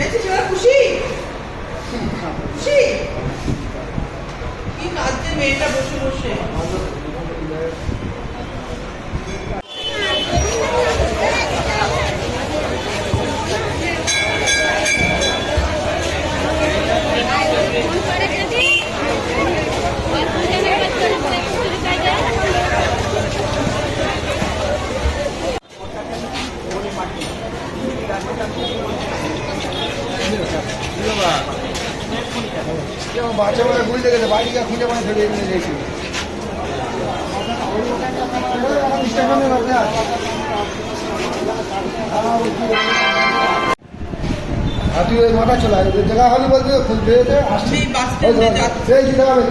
পেয়েছিস এবার খুশি? খুশি? কি কাঁদছে মেয়েটা বসে বসে? বাচ্চা মানে বুঝতে গেছে বাড়ি গিয়ে খুঁজে মানে ফেলে নিয়ে গেছি আর তুই ওই মাথা হবে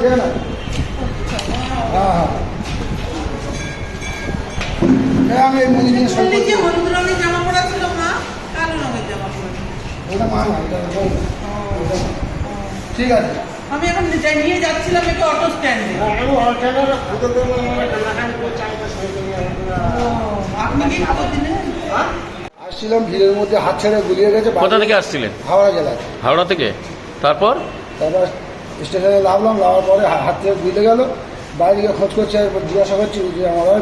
হ্যাঁ আমি ওটা মা। ঠিক আছে। আমি এখন নিয়ে যাচ্ছিলাম একটু অটো স্ট্যান্ডে আপনি কি খবর দিলেন আসছিলাম ভিড়ের মধ্যে হাত ছেড়ে গুলিয়ে গেছে কোথা থেকে আসছিলেন? হাওড়া জেলায়। হাওড়া থেকে? তারপর? তারপর স্টেশনে নামলাম নামার পরে হাত থেকে গুলে গেল। বাইরে গিয়ে খোঁজ করছে জিজ্ঞাসা করছি যে আমার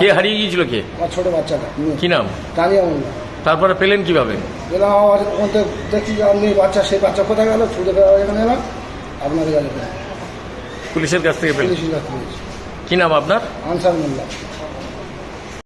কে হারিয়ে গিয়েছিল কে? আমার ছোটো বাচ্চাটা কি নাম? তানিয়া মোল্লা তারপরে পেলেন কীভাবে? গেলাম আমার তখন দেখছি যে আপনি বাচ্চা সেই বাচ্চা কোথায় গেল? ছুটে এখানে এলাম আপনাদের কাছে পেলাম। পুলিশের কাছ থেকে পেলেন? পুলিশের কাছে থেকে কি নাম আপনার? আনসার মোল্লা।